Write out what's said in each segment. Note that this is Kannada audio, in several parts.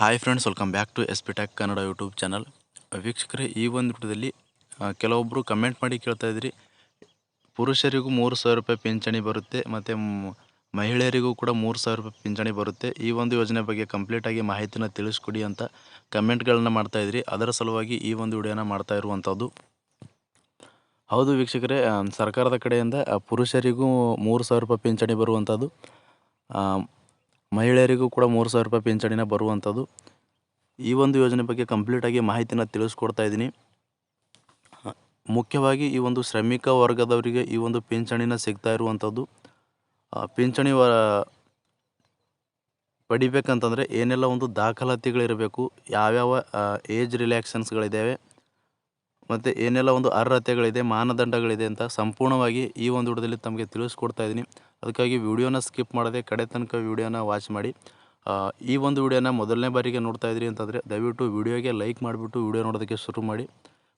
Hi friends welcome back to S P tech Kannada YouTube channel ವೀಕ್ಷಕರೇ, ಈ ಒಂದು ವಿಡಿಯೋದಲ್ಲಿ ಕೆಲವೊಬ್ಬರು ಕಮೆಂಟ್ ಮಾಡಿ ಕೇಳ್ತಾ ಇದ್ರಿ. ಪುರುಷರಿಗೂ ಮೂರು ಸಾವಿರ ರೂಪಾಯಿ ಪಿಂಚಣಿ ಬರುತ್ತೆ, ಮತ್ತು ಮಹಿಳೆಯರಿಗೂ ಕೂಡ ಮೂರು ಸಾವಿರ ರೂಪಾಯಿ ಪಿಂಚಣಿ ಬರುತ್ತೆ. ಈ ಒಂದು ಯೋಜನೆ ಬಗ್ಗೆ ಕಂಪ್ಲೀಟಾಗಿ ಮಾಹಿತಿನ ತಿಳಿಸ್ಕೊಡಿ ಅಂತ ಕಮೆಂಟ್ಗಳನ್ನ ಮಾಡ್ತಾ ಇದ್ರಿ. ಅದರ ಸಲುವಾಗಿ ಈ ಒಂದು ವಿಡಿಯೋನ ಮಾಡ್ತಾ ಇರುವಂಥದ್ದು. ಹೌದು ವೀಕ್ಷಕರೇ ಸರ್ಕಾರದ ಕಡೆಯಿಂದ ಪುರುಷರಿಗೂ ಮೂರು ಸಾವಿರ ರೂಪಾಯಿ ಪಿಂಚಣಿ ಬರುವಂಥದ್ದು. ಮಹಿಳೆಯರಿಗೂ ಕೂಡ ಮೂರು ಸಾವಿರ ರೂಪಾಯಿ ಪಿಂಚಣಿನ ಬರುವಂಥದ್ದು. ಈ ಒಂದು ಯೋಜನೆ ಬಗ್ಗೆ ಕಂಪ್ಲೀಟಾಗಿ ಮಾಹಿತಿನ ತಿಳಿಸ್ಕೊಡ್ತಾ ಇದ್ದೀನಿ. ಮುಖ್ಯವಾಗಿ ಈ ಒಂದು ಶ್ರಮಿಕ ವರ್ಗದವರಿಗೆ ಈ ಒಂದು ಪಿಂಚಣಿನ ಸಿಗ್ತಾ ಇರುವಂಥದ್ದು. ಪಿಂಚಣಿ ವ, ಪಡಿಬೇಕಂತಂದರೆ ಏನೆಲ್ಲ ಒಂದು ದಾಖಲಾತಿಗಳಿರಬೇಕು, ಯಾವ್ಯಾವ ಏಜ್ ರಿಲ್ಯಾಕ್ಸನ್ಸ್ಗಳಿದ್ದಾವೆ ಮತ್ತು ಏನೆಲ್ಲ ಒಂದು ಅರ್ಹತೆಗಳಿದೆ, ಮಾನದಂಡಗಳಿದೆ ಅಂತ ಸಂಪೂರ್ಣವಾಗಿ ಈ ಒಂದು ಹುಡುಗದಲ್ಲಿ ತಮಗೆ ತಿಳಿಸ್ಕೊಡ್ತಾ ಇದ್ದೀನಿ. ಅದಕ್ಕಾಗಿ ವಿಡಿಯೋನ ಸ್ಕಿಪ್ ಮಾಡದೆ ಕಡೆ ತನಕ ವಿಡಿಯೋನ ವಾಚ್ ಮಾಡಿ. ಈ ಒಂದು ವಿಡಿಯೋನ ಮೊದಲನೇ ಬಾರಿಗೆ ನೋಡ್ತಾ ಇದ್ರಿ ಅಂತಂದರೆ ದಯವಿಟ್ಟು ವಿಡಿಯೋಗೆ ಲೈಕ್ ಮಾಡಿಬಿಟ್ಟು ವಿಡಿಯೋ ನೋಡೋದಕ್ಕೆ ಶುರು ಮಾಡಿ.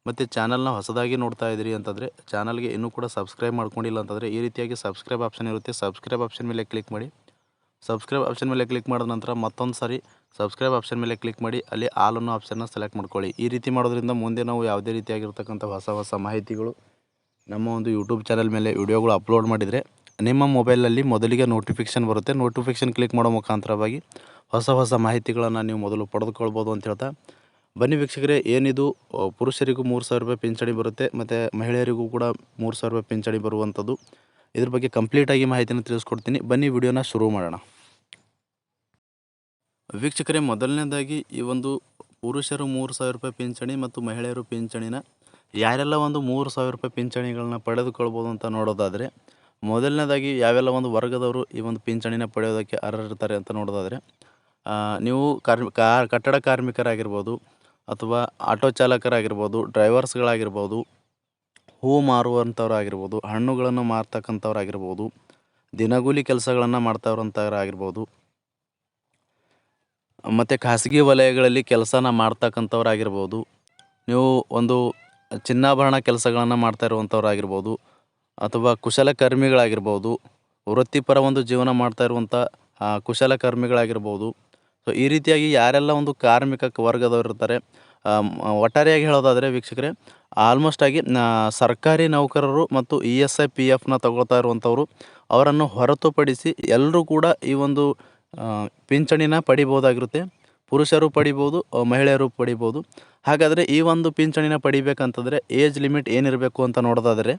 ಮತ್ತು ಚಾನಲ್ನ ಹೊಸದಾಗಿ ನೋಡ್ತಾ ಇದ್ರಿ ಅಂತಂದರೆ ಚಾನಲ್ಗೆ ಇನ್ನೂ ಕೂಡ ಸಬ್ಸ್ಕ್ರೈಬ್ ಮಾಡ್ಕೊಂಡಿಲ್ಲ ಅಂತಂದರೆ ಈ ರೀತಿಯಾಗಿ ಸಬ್ಸ್ಕ್ರೈಬ್ ಆಪ್ಷನ್ ಇರುತ್ತೆ. ಸಬ್ಸ್ಕ್ರೈಬ್ ಆಪ್ಷನ್ ಮೇಲೆ ಕ್ಲಿಕ್ ಮಾಡಿ. ಸಬ್ಸ್ಕ್ರೈಬ್ ಆಪ್ಷನ್ ಮೇಲೆ ಕ್ಲಿಕ್ ಮಾಡಿದ ನಂತರ ಮತ್ತೊಂದು ಸಾರಿ ಸಬ್ಸ್ಕ್ರೈಬ್ ಆಪ್ಷನ್ ಮೇಲೆ ಕ್ಲಿಕ್ ಮಾಡಿ, ಅಲ್ಲಿ ಆಲ್ ಅನ್ನೋ ಆಪ್ಷನ್ನ ಸೆಲೆಕ್ಟ್ ಮಾಡ್ಕೊಳ್ಳಿ. ಈ ರೀತಿ ಮಾಡೋದ್ರಿಂದ ಮುಂದೆ ನಾವು ಯಾವುದೇ ರೀತಿಯಾಗಿರ್ತಕ್ಕಂಥ ಹೊಸ ಹೊಸ ಮಾಹಿತಿಗಳು ನಮ್ಮ ಒಂದು ಯೂಟ್ಯೂಬ್ ಚಾನಲ್ ಮೇಲೆ ವಿಡಿಯೋಗಳು ಅಪ್ಲೋಡ್ ಮಾಡಿದರೆ ನಿಮ್ಮ ಮೊಬೈಲಲ್ಲಿ ಮೊದಲಿಗೆ ನೋಟಿಫಿಕೇಷನ್ ಬರುತ್ತೆ. ನೋಟಿಫಿಕೇಷನ್ ಕ್ಲಿಕ್ ಮಾಡೋ ಮುಖಾಂತರವಾಗಿ ಹೊಸ ಹೊಸ ಮಾಹಿತಿಗಳನ್ನು ನೀವು ಮೊದಲು ಪಡೆದುಕೊಳ್ಬೋದು ಅಂತ ಹೇಳ್ತಾ. ಬನ್ನಿ ವೀಕ್ಷಕರೇ, ಏನಿದು? ಪುರುಷರಿಗೂ ಮೂರು ಸಾವಿರ ರೂಪಾಯಿ ಪಿಂಚಣಿ ಬರುತ್ತೆ, ಮತ್ತು ಮಹಿಳೆಯರಿಗೂ ಕೂಡ ಮೂರು ಸಾವಿರ ರೂಪಾಯಿ ಪಿಂಚಣಿ ಬರುವಂಥದ್ದು. ಇದ್ರ ಬಗ್ಗೆ ಕಂಪ್ಲೀಟಾಗಿ ಮಾಹಿತಿನ ತಿಳಿಸ್ಕೊಡ್ತೀನಿ. ಬನ್ನಿ ವಿಡಿಯೋನ ಶುರು ಮಾಡೋಣ. ವೀಕ್ಷಕರೇ, ಮೊದಲನೇದಾಗಿ ಈ ಒಂದು ಪುರುಷರು ಮೂರು ಸಾವಿರ ರೂಪಾಯಿ ಪಿಂಚಣಿ ಮತ್ತು ಮಹಿಳೆಯರು ಪಿಂಚಣಿನ ಯಾರೆಲ್ಲ ಒಂದು ಮೂರು ಸಾವಿರ ರೂಪಾಯಿ ಪಿಂಚಣಿಗಳನ್ನ ಪಡೆದುಕೊಳ್ಬೋದು ಅಂತ ನೋಡೋದಾದರೆ ಮೊದಲನೇದಾಗಿ ಯಾವೆಲ್ಲ ಒಂದು ವರ್ಗದವರು ಈ ಒಂದು ಪಿಂಚಣಿನ ಪಡೆಯೋದಕ್ಕೆ ಅರ್ಹರಿರ್ತಾರೆ ಅಂತ ನೋಡೋದಾದರೆ ನೀವು ಕಾರ್ಮಿ ಕಟ್ಟಡ ಕಾರ್ಮಿಕರಾಗಿರ್ಬೋದು ಅಥವಾ ಆಟೋ ಚಾಲಕರಾಗಿರ್ಬೋದು, ಡ್ರೈವರ್ಸ್ಗಳಾಗಿರ್ಬೋದು, ಹೂ ಮಾರುವಂಥವ್ರಾಗಿರ್ಬೋದು, ಹಣ್ಣುಗಳನ್ನು ಮಾರ್ತಕ್ಕಂಥವ್ರಾಗಿರ್ಬೋದು, ದಿನಗೂಲಿ ಕೆಲಸಗಳನ್ನು ಮಾಡ್ತಾವ್ರಂಥವ್ರಾಗಿರ್ಬೋದು, ಮತ್ತು ಖಾಸಗಿ ವಲಯಗಳಲ್ಲಿ ಕೆಲಸನ ಮಾಡ್ತಕ್ಕಂಥವ್ರಾಗಿರ್ಬೋದು, ನೀವು ಒಂದು ಚಿನ್ನಾಭರಣ ಕೆಲಸಗಳನ್ನು ಮಾಡ್ತಾ ಇರುವಂಥವ್ರಾಗಿರ್ಬೋದು ಅಥವಾ ಕುಶಲಕರ್ಮಿಗಳಾಗಿರ್ಬೋದು ವೃತ್ತಿಪರ ಒಂದು ಜೀವನ ಮಾಡ್ತಾ ಇರುವಂಥ ಕುಶಲಕರ್ಮಿಗಳಾಗಿರ್ಬೋದು ಸೊ ಈ ರೀತಿಯಾಗಿ ಯಾರೆಲ್ಲ ಒಂದು ಕಾರ್ಮಿಕ ವರ್ಗದವರಿರ್ತಾರೆ ಒಟ್ಟಾರೆಯಾಗಿ ಹೇಳೋದಾದರೆ ವೀಕ್ಷಕರೇ ಆಲ್ಮೋಸ್ಟ್ ಆಗಿ ಸರ್ಕಾರಿ ನೌಕರರು ಮತ್ತು ಇ ಎಸ್ ಐ ಪಿ ಎಫ್ನ ತಗೊಳ್ತಾ ಇರುವಂಥವ್ರು, ಅವರನ್ನು ಹೊರತುಪಡಿಸಿ ಎಲ್ಲರೂ ಕೂಡ ಈ ಒಂದು ಪಿಂಚಣಿನ ಪಡಿಬೋದಾಗಿರುತ್ತೆ. ಪುರುಷರು ಪಡಿಬೋದು, ಮಹಿಳೆಯರು ಪಡಿಬೋದು. ಹಾಗಾದರೆ ಈ ಒಂದು ಪಿಂಚಣಿನ ಪಡಿಬೇಕಂತಂದರೆ ಏಜ್ ಲಿಮಿಟ್ ಏನಿರಬೇಕು ಅಂತ ನೋಡೋದಾದರೆ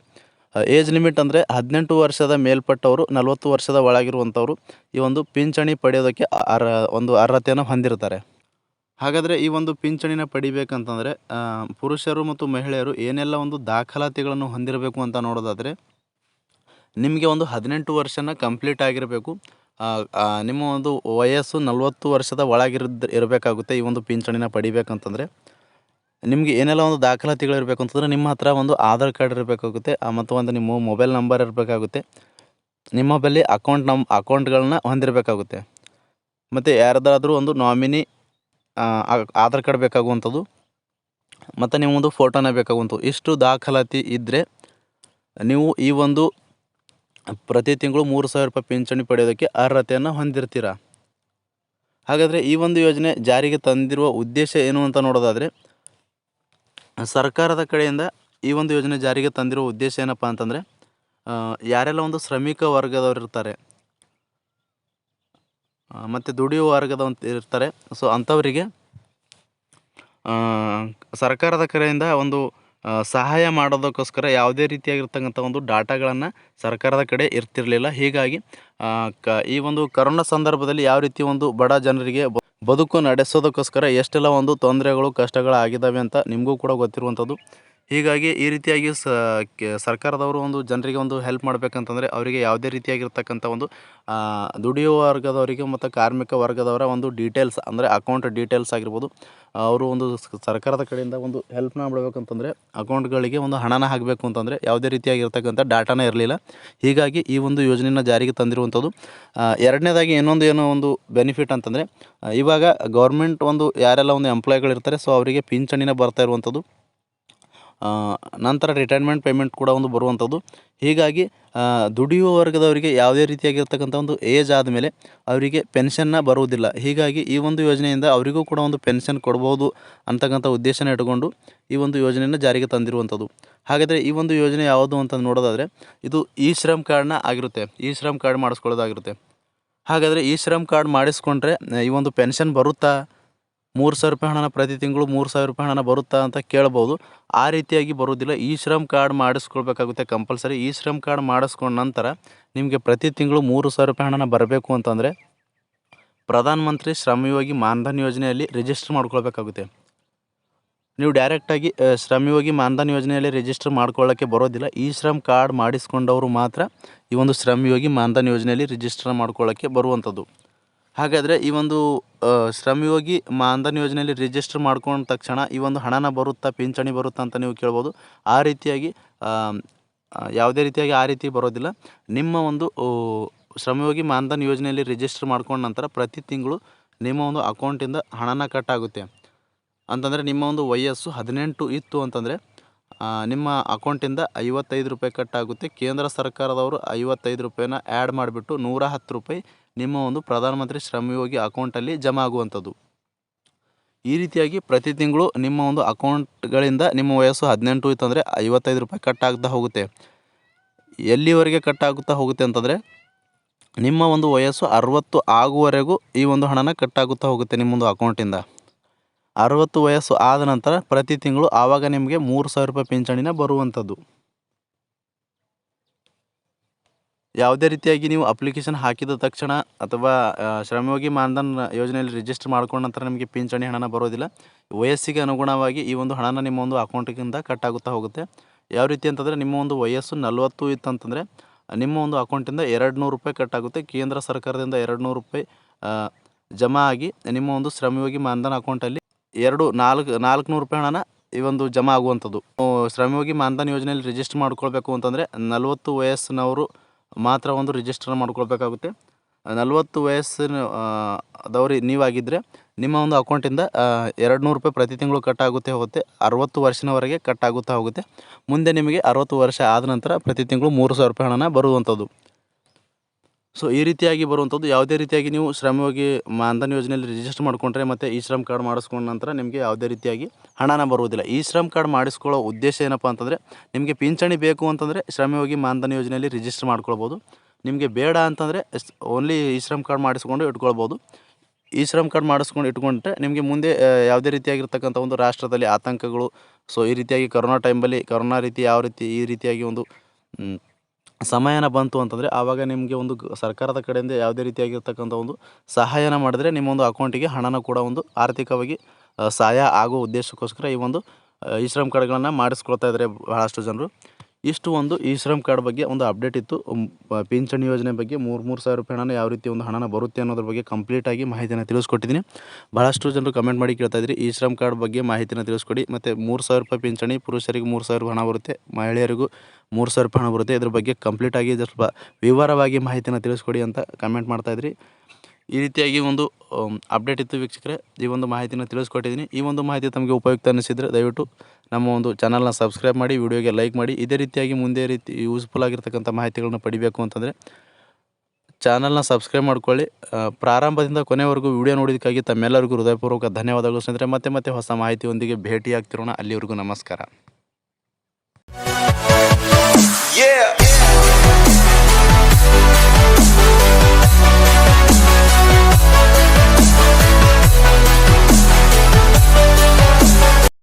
ಏಜ್ ಲಿಮಿಟ್ ಅಂದರೆ ಹದಿನೆಂಟು ವರ್ಷದ ಮೇಲ್ಪಟ್ಟವರು, ನಲವತ್ತು ವರ್ಷದ ಒಳಗಿರುವಂಥವ್ರು ಈ ಒಂದು ಪಿಂಚಣಿ ಪಡೆಯೋದಕ್ಕೆ ಅರ್ಹ, ಒಂದು ಅರ್ಹತೆಯನ್ನು ಹೊಂದಿರ್ತಾರೆ ಹಾಗಾದರೆ ಈ ಒಂದು ಪಿಂಚಣಿನ ಪಡಿಬೇಕಂತಂದರೆ ಪುರುಷರು ಮತ್ತು ಮಹಿಳೆಯರು ಏನೆಲ್ಲ ಒಂದು ದಾಖಲಾತಿಗಳನ್ನು ಹೊಂದಿರಬೇಕು ಅಂತ ನೋಡೋದಾದರೆ, ನಿಮಗೆ ಒಂದು ಹದಿನೆಂಟು ವರ್ಷನ ಕಂಪ್ಲೀಟ್ ಆಗಿರಬೇಕು. ನಿಮ್ಮ ಒಂದು ವಯಸ್ಸು ನಲವತ್ತು ವರ್ಷದ ಒಳಗಿರ ಇರಬೇಕಾಗುತ್ತೆ ಈ ಒಂದು ಪಿಂಚಣಿನ ಪಡಿಬೇಕಂತಂದರೆ. ನಿಮಗೆ ಏನೆಲ್ಲ ಒಂದು ದಾಖಲಾತಿಗಳು ಇರಬೇಕು ಅಂತಂದರೆ ನಿಮ್ಮ ಹತ್ರ ಒಂದು ಆಧಾರ್ ಕಾರ್ಡ್ ಇರಬೇಕಾಗುತ್ತೆ ಮತ್ತು ಒಂದು ನಿಮ್ಮ ಮೊಬೈಲ್ ನಂಬರ್ ಇರಬೇಕಾಗುತ್ತೆ. ನಿಮ್ಮ ಬಳಿ ಅಕೌಂಟ್ ನಮ್ಮ ಅಕೌಂಟ್ಗಳನ್ನ ಹೊಂದಿರಬೇಕಾಗುತ್ತೆ. ಮತ್ತು ಯಾರ್ದಾದ್ರೂ ಒಂದು ನಾಮಿನಿ ಆಧಾರ್ ಕಾರ್ಡ್ ಬೇಕಾಗುವಂಥದ್ದು, ಮತ್ತು ನಿಮ್ಮೊಂದು ಫೋಟೋನ ಬೇಕಾಗುವಂಥದ್ದು. ಇಷ್ಟು ದಾಖಲಾತಿ ಇದ್ದರೆ ನೀವು ಈ ಒಂದು ಪ್ರತಿ ತಿಂಗಳು ಮೂರು ಸಾವಿರ ರೂಪಾಯಿ ಪಿಂಚಣಿ ಪಡೆಯೋದಕ್ಕೆ ಅರ್ಹತೆಯನ್ನು ಹೊಂದಿರ್ತೀರ? ಹಾಗಾದರೆ ಈ ಒಂದು ಯೋಜನೆ ಜಾರಿಗೆ ತಂದಿರುವ ಉದ್ದೇಶ ಏನು ಅಂತ ನೋಡೋದಾದರೆ ಸರ್ಕಾರದ ಕಡೆಯಿಂದ ಈ ಒಂದು ಯೋಜನೆ ಜಾರಿಗೆ ತಂದಿರೋ ಉದ್ದೇಶ ಏನಪ್ಪ ಅಂತಂದರೆ ಯಾರೆಲ್ಲ ಒಂದು ಶ್ರಮಿಕ ವರ್ಗದವ್ರು ಇರ್ತಾರೆ ಮತ್ತು ದುಡಿಯುವ ವರ್ಗದ ಇರ್ತಾರೆ, ಸೊ ಅಂಥವರಿಗೆ ಸರ್ಕಾರದ ಕಡೆಯಿಂದ ಒಂದು ಸಹಾಯ ಮಾಡೋದಕ್ಕೋಸ್ಕರ ಯಾವುದೇ ರೀತಿಯಾಗಿರ್ತಕ್ಕಂಥ ಒಂದು ಡಾಟಾಗಳನ್ನು ಸರ್ಕಾರದ ಕಡೆ ಇರ್ತಿರಲಿಲ್ಲ. ಹೀಗಾಗಿ ಕ, ಈ ಒಂದು ಕರೋನಾ ಸಂದರ್ಭದಲ್ಲಿ ಯಾವ ರೀತಿ ಒಂದು ಬಡ ಜನರಿಗೆ ಬದುಕು ನಡೆಸೋದಕ್ಕೋಸ್ಕರ ಎಷ್ಟೆಲ್ಲ ಒಂದು ತೊಂದರೆಗಳು ಕಷ್ಟಗಳು ಆಗಿದ್ದಾವೆ ಅಂತ ನಿಮಗೂ ಕೂಡ ಗೊತ್ತಿರುವಂಥದ್ದು. ಹೀಗಾಗಿ ಈ ರೀತಿಯಾಗಿ ಸರ್ಕಾರದವರು ಒಂದು ಜನರಿಗೆ ಒಂದು ಹೆಲ್ಪ್ ಮಾಡಬೇಕಂತಂದರೆ ಅವರಿಗೆ ಯಾವುದೇ ರೀತಿಯಾಗಿರ್ತಕ್ಕಂಥ ಒಂದು ದುಡಿಯುವ ವರ್ಗದವರಿಗೆ ಮತ್ತು ಕಾರ್ಮಿಕ ವರ್ಗದವರ ಒಂದು ಡೀಟೇಲ್ಸ್ ಅಂದರೆ ಅಕೌಂಟ್ ಡೀಟೇಲ್ಸ್ ಆಗಿರ್ಬೋದು, ಅವರು ಒಂದು ಸರ್ಕಾರದ ಕಡೆಯಿಂದ ಒಂದು ಹೆಲ್ಪ್ನ ಮಾಡಬೇಕಂತಂದರೆ ಅಕೌಂಟ್ಗಳಿಗೆ ಒಂದು ಹಣನ ಹಾಕಬೇಕು ಅಂತಂದರೆ ಯಾವುದೇ ರೀತಿಯಾಗಿರ್ತಕ್ಕಂಥ ಡಾಟಾನೇ ಇರಲಿಲ್ಲ. ಹೀಗಾಗಿ ಈ ಒಂದು ಯೋಜನೆಯನ್ನು ಜಾರಿಗೆ ತಂದಿರುವಂಥದ್ದು ಎರಡನೇದಾಗಿ ಇನ್ನೊಂದು ಏನೋ ಒಂದು ಬೆನಿಫಿಟ್ ಅಂತಂದರೆ ಇವಾಗ ಗೌರ್ಮೆಂಟ್ ಒಂದು ಯಾರೆಲ್ಲ ಒಂದು ಎಂಪ್ಲಾಯ್ಗಳಿರ್ತಾರೆ ಸೊ ಅವರಿಗೆ ಪಿಂಚಣಿನ ಬರ್ತಾ ಇರುವಂಥದ್ದು ನಂತರ ರಿಟೈರ್ಮೆಂಟ್ ಪೇಮೆಂಟ್ ಕೂಡ ಒಂದು ಬರುವಂಥದ್ದು. ಹೀಗಾಗಿ ದುಡಿಯುವ ವರ್ಗದವರಿಗೆ ಯಾವುದೇ ರೀತಿಯಾಗಿರ್ತಕ್ಕಂಥ ಒಂದು ಏಜ್ ಆದಮೇಲೆ ಅವರಿಗೆ ಪೆನ್ಷನ್ನ ಬರುವುದಿಲ್ಲ. ಹೀಗಾಗಿ ಈ ಒಂದು ಯೋಜನೆಯಿಂದ ಅವರಿಗೂ ಕೂಡ ಒಂದು ಪೆನ್ಷನ್ ಕೊಡ್ಬೋದು ಅಂತಕ್ಕಂಥ ಉದ್ದೇಶನ ಇಟ್ಕೊಂಡು ಈ ಒಂದು ಯೋಜನೆಯನ್ನು ಜಾರಿಗೆ ತಂದಿರುವಂಥದ್ದು. ಹಾಗಾದರೆ ಈ ಒಂದು ಯೋಜನೆ ಯಾವುದು ಅಂತ ನೋಡೋದಾದರೆ, ಇದು ಇ ಶ್ರಮ್ ಕಾರ್ಡ್ನ ಆಗಿರುತ್ತೆ. ಇ ಶ್ರಮ್ ಕಾರ್ಡ್ ಮಾಡಿಸ್ಕೊಳ್ಳೋದಾಗಿರುತ್ತೆ. ಹಾಗಾದರೆ ಈ ಶ್ರಮ್ ಕಾರ್ಡ್ ಮಾಡಿಸ್ಕೊಂಡ್ರೆ, ಈ ಒಂದು ಪೆನ್ಷನ್ ಬರುತ್ತಾ? ಮೂರು ಸಾವಿರ ರೂಪಾಯಿ ಹಣನ ಪ್ರತಿ ತಿಂಗಳು ಮೂರು ಸಾವಿರ ರೂಪಾಯಿ ಹಣನ ಬರುತ್ತಾ ಅಂತ ಕೇಳ್ಬೋದು. ಆ ರೀತಿಯಾಗಿ ಬರೋದಿಲ್ಲ ಈ ಶ್ರಮ್ ಕಾರ್ಡ್ ಮಾಡಿಸ್ಕೊಳ್ಬೇಕಾಗುತ್ತೆ ಕಂಪಲ್ಸರಿ. ಈ ಶ್ರಮ್ ಕಾರ್ಡ್ ಮಾಡಿಸ್ಕೊಂಡ ನಂತರ ನಿಮಗೆ ಪ್ರತಿ ತಿಂಗಳು ಮೂರು ಸಾವಿರ ರೂಪಾಯಿ ಹಣನ ಬರಬೇಕು ಅಂತಂದರೆ ಪ್ರಧಾನ ಮಂತ್ರಿ ಶ್ರಮಯೋಗಿ ಮಾನ್ಧನ್ ಯೋಜನೆಯಲ್ಲಿ ರಿಜಿಸ್ಟರ್ ಮಾಡ್ಕೊಳ್ಬೇಕಾಗುತ್ತೆ. ನೀವು ಡೈರೆಕ್ಟಾಗಿ ಶ್ರಮಯೋಗಿ ಮಾನ್ಧನ್ ಯೋಜನೆಯಲ್ಲಿ ರಿಜಿಸ್ಟರ್ ಮಾಡ್ಕೊಳ್ಳೋಕ್ಕೆ ಬರೋದಿಲ್ಲ. ಈ ಶ್ರಮ್ ಕಾರ್ಡ್ ಮಾಡಿಸ್ಕೊಂಡವರು ಮಾತ್ರ ಈ ಒಂದು ಶ್ರಮಯೋಗಿ ಮಾನ್ಧನ್ ಯೋಜನೆಯಲ್ಲಿ ರಿಜಿಸ್ಟರ್ ಮಾಡ್ಕೊಳ್ಳೋಕ್ಕೆ ಬರುವಂಥದ್ದು. ಹಾಗಾದರೆ ಈ ಒಂದು ಶ್ರಮಯೋಗಿ ಮಾನ್ಧನ್ ಯೋಜನೆಯಲ್ಲಿ ರಿಜಿಸ್ಟರ್ ಮಾಡ್ಕೊಂಡ ತಕ್ಷಣ ಈ ಒಂದು ಹಣನ ಬರುತ್ತಾ, ಪಿಂಚಣಿ ಬರುತ್ತಾ ಅಂತ ನೀವು ಕೇಳ್ಬೋದು. ಆ ರೀತಿಯಾಗಿ ಯಾವುದೇ ರೀತಿಯಾಗಿ ಆ ರೀತಿ ಬರೋದಿಲ್ಲ. ನಿಮ್ಮ ಒಂದು ಶ್ರಮಯೋಗಿ ಮಾನ್ಧನ್ ಯೋಜನೆಯಲ್ಲಿ ರಿಜಿಸ್ಟರ್ ಮಾಡ್ಕೊಂಡ ನಂತರ ಪ್ರತಿ ತಿಂಗಳು ನಿಮ್ಮ ಒಂದು ಅಕೌಂಟಿಂದ ಹಣನ ಕಟ್ ಆಗುತ್ತೆ. ಅಂತಂದರೆ ನಿಮ್ಮ ಒಂದು ವಯಸ್ಸು ಹದಿನೆಂಟು ಇತ್ತು ಅಂತಂದರೆ ನಿಮ್ಮ ಅಕೌಂಟಿಂದ ಐವತ್ತೈದು ರೂಪಾಯಿ ಕಟ್ ಆಗುತ್ತೆ. ಕೇಂದ್ರ ಸರ್ಕಾರದವರು ಐವತ್ತೈದು ರೂಪಾಯಿನ ಆ್ಯಡ್ ಮಾಡಿಬಿಟ್ಟು ನೂರ ಹತ್ತು ರೂಪಾಯಿ ನಿಮ್ಮ ಒಂದು ಪ್ರಧಾನಮಂತ್ರಿ ಶ್ರಮಯೋಗಿ ಅಕೌಂಟಲ್ಲಿ ಜಮಾ ಆಗುವಂಥದ್ದು. ಈ ರೀತಿಯಾಗಿ ಪ್ರತಿ ತಿಂಗಳು ನಿಮ್ಮ ಒಂದು ಅಕೌಂಟ್ಗಳಿಂದ ನಿಮ್ಮ ವಯಸ್ಸು ಹದಿನೆಂಟು ಇತ್ತಂದರೆ ಐವತ್ತೈದು ರೂಪಾಯಿ ಕಟ್ ಆಗ್ತಾ ಹೋಗುತ್ತೆ. ಎಲ್ಲಿವರೆಗೆ ಕಟ್ ಆಗುತ್ತಾ ಹೋಗುತ್ತೆ ಅಂತಂದರೆ, ನಿಮ್ಮ ಒಂದು ವಯಸ್ಸು ಅರುವತ್ತು ಆಗುವವರೆಗೂ ಈ ಒಂದು ಹಣನ ಕಟ್ ಆಗುತ್ತಾ ಹೋಗುತ್ತೆ ನಿಮ್ಮೊಂದು ಅಕೌಂಟಿಂದ. ಅರುವತ್ತು ವಯಸ್ಸು ಆದ ನಂತರ ಪ್ರತಿ ತಿಂಗಳು ಆವಾಗ ನಿಮಗೆ ಮೂರು ಸಾವಿರ ರೂಪಾಯಿ ಪಿಂಚಣಿನ ಬರುವಂಥದ್ದು. ಯಾವುದೇ ರೀತಿಯಾಗಿ ನೀವು ಅಪ್ಲಿಕೇಶನ್ ಹಾಕಿದ ತಕ್ಷಣ ಅಥವಾ ಶ್ರಮಯೋಗಿ ಮಾನ್ಧನ್ ಯೋಜನೆಯಲ್ಲಿ ರಿಜಿಸ್ಟರ್ ಮಾಡ್ಕೊಂಡ ನಂತರ ನಿಮಗೆ ಪಿಂಚಣಿ ಹಣನ ಬರೋದಿಲ್ಲ. ವಯಸ್ಸಿಗೆ ಅನುಗುಣವಾಗಿ ಈ ಒಂದು ಹಣನ ನಿಮ್ಮ ಒಂದು ಅಕೌಂಟಿಗಿಂದ ಕಟ್ ಆಗುತ್ತಾ ಹೋಗುತ್ತೆ. ಯಾವ ರೀತಿ ಅಂತಂದರೆ ನಿಮ್ಮ ಒಂದು ವಯಸ್ಸು ನಲವತ್ತು ಇತ್ತಂತಂದರೆ, ನಿಮ್ಮ ಒಂದು ಅಕೌಂಟಿಂದ ಎರಡು ನೂರು ರೂಪಾಯಿ ಕಟ್ ಆಗುತ್ತೆ. ಕೇಂದ್ರ ಸರ್ಕಾರದಿಂದ ಎರಡು ನೂರು ರೂಪಾಯಿ ಜಮಾ ಆಗಿ ನಿಮ್ಮ ಒಂದು ಶ್ರಮಯೋಗಿ ಮಾನಧನ ಅಕೌಂಟಲ್ಲಿ ಎರಡು, ನಾಲ್ಕು, ನಾಲ್ಕುನೂರು ರೂಪಾಯಿ ಹಣನ ಈ ಒಂದು ಜಮಾ ಆಗುವಂಥದ್ದು. ಶ್ರಮಯೋಗಿ ಮಾನ್ಧನ್ ಯೋಜನೆಯಲ್ಲಿ ರಿಜಿಸ್ಟರ್ ಮಾಡ್ಕೊಳ್ಬೇಕು ಅಂತಂದರೆ ನಲವತ್ತು ವಯಸ್ಸಿನವರು ಮಾತ್ರ ಒಂದು ರಿಜಿಸ್ಟರ್ ಮಾಡ್ಕೊಳ್ಬೇಕಾಗುತ್ತೆ. ನಲವತ್ತು ವಯಸ್ಸಿನ ದವ್ರಿ ನೀವಾಗಿದ್ದರೆ ನಿಮ್ಮ ಒಂದು ಅಕೌಂಟಿಂದ ಎರಡು ನೂರು ರೂಪಾಯಿ ಪ್ರತಿ ತಿಂಗಳು ಕಟ್ ಆಗುತ್ತೆ ಹೋಗುತ್ತೆ. ಅರವತ್ತು ವರ್ಷದವರೆಗೆ ಕಟ್ ಆಗುತ್ತಾ ಹೋಗುತ್ತೆ. ಮುಂದೆ ನಿಮಗೆ ಅರವತ್ತು ವರ್ಷ ಆದ ನಂತರ ಪ್ರತಿ ತಿಂಗಳು ಮೂರು ಸಾವಿರ ರೂಪಾಯಿ ಹಣನ ಬರುವಂಥದ್ದು. ಸೊ ಈ ರೀತಿಯಾಗಿ ಬರುವಂಥದ್ದು ಯಾವುದೇ ರೀತಿಯಾಗಿ ನೀವು ಶ್ರಮಯೋಗಿ ಮಾನ್ಧನ್ ಯೋಜನೆಯಲ್ಲಿ ರಿಜಿಸ್ಟರ್ ಮಾಡಿಕೊಂಡ್ರೆ ಮತ್ತು ಈ ಶ್ರಮ್ ಕಾರ್ಡ್ ಮಾಡಿಸ್ಕೊಂಡ ನಂತರ ನಿಮಗೆ ಯಾವುದೇ ರೀತಿಯಾಗಿ ಹಣನ ಬರುವುದಿಲ್ಲ. ಈ ಶ್ರಮ್ ಕಾರ್ಡ್ ಮಾಡಿಸ್ಕೊಳ್ಳೋ ಉದ್ದೇಶ ಏನಪ್ಪ ಅಂತಂದರೆ ನಿಮಗೆ ಪಿಂಚಣಿ ಬೇಕು ಅಂತಂದರೆ ಶ್ರಮಯೋಗಿ ಮಾನ್ಧನ್ ಯೋಜನೆಯಲ್ಲಿ ರಿಜಿಸ್ಟರ್ ಮಾಡ್ಕೊಳ್ಬೋದು. ನಿಮಗೆ ಬೇಡ ಅಂತಂದರೆ ಓನ್ಲಿ ಈ ಶ್ರಮ್ ಕಾರ್ಡ್ ಮಾಡಿಸ್ಕೊಂಡು ಇಟ್ಕೊಳ್ಬೋದು. ಈ ಶ್ರಮ್ ಕಾರ್ಡ್ ಮಾಡಿಸ್ಕೊಂಡು ಇಟ್ಕೊಂಡ್ರೆ ನಿಮಗೆ ಮುಂದೆ ಯಾವುದೇ ರೀತಿಯಾಗಿರ್ತಕ್ಕಂಥ ಒಂದು ರಾಷ್ಟ್ರದಲ್ಲಿ ಆತಂಕಗಳು ಸೊ ಈ ರೀತಿಯಾಗಿ ಕರೋನಾ ಟೈಮಲ್ಲಿ ಕರೋನಾ ರೀತಿ ಯಾವ ರೀತಿ, ಈ ರೀತಿಯಾಗಿ ಒಂದು ಸಮಯನ ಬಂತು ಅಂತಂದರೆ ಆವಾಗ ನಿಮಗೆ ಒಂದು ಸರ್ಕಾರದ ಕಡೆಯಿಂದ ಯಾವುದೇ ರೀತಿಯಾಗಿರ್ತಕ್ಕಂಥ ಒಂದು ಸಹಾಯನ ಮಾಡಿದ್ರೆ ನಿಮ್ಮ ಒಂದು ಅಕೌಂಟಿಗೆ ಹಣನ ಕೂಡ ಒಂದು ಆರ್ಥಿಕವಾಗಿ ಸಹಾಯ ಆಗೋ ಉದ್ದೇಶಕ್ಕೋಸ್ಕರ ಈ ಒಂದು ಇ ಶ್ರಮ್ ಕಾರ್ಡ್ಗಳನ್ನು ಮಾಡಿಸ್ಕೊಳ್ತಾ ಇದ್ದಾರೆ ಬಹಳಷ್ಟು ಜನರು. ಇಷ್ಟು ಒಂದು ಈ ಶ್ರಮ್ ಕಾರ್ಡ್ ಬಗ್ಗೆ ಒಂದು ಅಪ್ಡೇಟ್ ಇತ್ತು. ಪಿಂಚಣಿ ಯೋಜನೆ ಬಗ್ಗೆ ಮೂರು ಮೂರು ಸಾವಿರ ರೂಪಾಯಿ ಹಣನ ಯಾವ ರೀತಿ ಒಂದು ಹಣನ ಬರುತ್ತೆ ಅನ್ನೋದ್ರ ಬಗ್ಗೆ ಕಂಪ್ಲೀಟಾಗಿ ಮಾಹಿತಿನ ತಿಳಿಸ್ಕೊಟ್ಟಿದ್ದೀನಿ. ಭಾಳಷ್ಟು ಜನರು ಕಮೆಂಟ್ ಮಾಡಿ ಕೇಳ್ತಾ ಇದ್ರಿ, ಈ ಶ್ರಮ್ ಕಾರ್ಡ್ ಬಗ್ಗೆ ಮಾಹಿತಿನ ತಿಳಿಸ್ಕೊಡಿ. ಮತ್ತು ಮೂರು ಸಾವಿರ ರೂಪಾಯಿ ಪಿಂಚಣಿ, ಪುರುಷರಿಗೆ ಮೂರು ಸಾವಿರ ಹಣ ಬರುತ್ತೆ, ಮಹಿಳೆಯರಿಗೂ ಮೂರು ಸಾವಿರ ರೂಪಾಯಿ ಹಣ ಬರುತ್ತೆ. ಇದ್ರ ಬಗ್ಗೆ ಕಂಪ್ಲೀಟಾಗಿ ಸ್ವಲ್ಪ ವಿವರವಾಗಿ ಮಾಹಿತಿನ ತಿಳಿಸ್ಕೊಡಿ ಅಂತ ಕಮೆಂಟ್ ಮಾಡ್ತಾ ಇದ್ರಿ. ಈ ರೀತಿಯಾಗಿ ಒಂದು ಅಪ್ಡೇಟ್ ಇತ್ತು ವೀಕ್ಷಕರೇ. ಈ ಒಂದು ಮಾಹಿತಿನ ತಿಳಿಸ್ಕೊಟ್ಟಿದ್ದೀನಿ. ಈ ಒಂದು ಮಾಹಿತಿ ತಮಗೆ ಉಪಯುಕ್ತ ಅನಿಸಿದರೆ ದಯವಿಟ್ಟು ನಮ್ಮ ಒಂದು ಚಾನಲ್ನ ಸಬ್ಸ್ಕ್ರೈಬ್ ಮಾಡಿ ವಿಡಿಯೋಗೆ ಲೈಕ್ ಮಾಡಿ. ಇದೇ ರೀತಿಯಾಗಿ ಮುಂದೆ ರೀತಿ ಯೂಸ್ಫುಲ್ ಆಗಿರ್ತಕ್ಕಂಥ ಮಾಹಿತಿಗಳನ್ನ ಪಡಿಬೇಕು ಅಂತಂದರೆ ಚಾನಲ್ನ ಸಬ್ಸ್ಕ್ರೈಬ್ ಮಾಡ್ಕೊಳ್ಳಿ. ಪ್ರಾರಂಭದಿಂದ ಕೊನೆವರೆಗೂ ವಿಡಿಯೋ ನೋಡಿದ್ದಕ್ಕಾಗಿ ತಮ್ಮೆಲ್ಲರಿಗೂ ಹೃದಯಪೂರ್ವಕ ಧನ್ಯವಾದಗಳು ಸ್ನೇಹಿತರೆ. ಮತ್ತೆ ಮತ್ತೆ ಹೊಸ ಮಾಹಿತಿಯೊಂದಿಗೆ ಭೇಟಿಯಾಗ್ತಿರೋಣ. ಅಲ್ಲಿವರೆಗೂ ನಮಸ್ಕಾರ.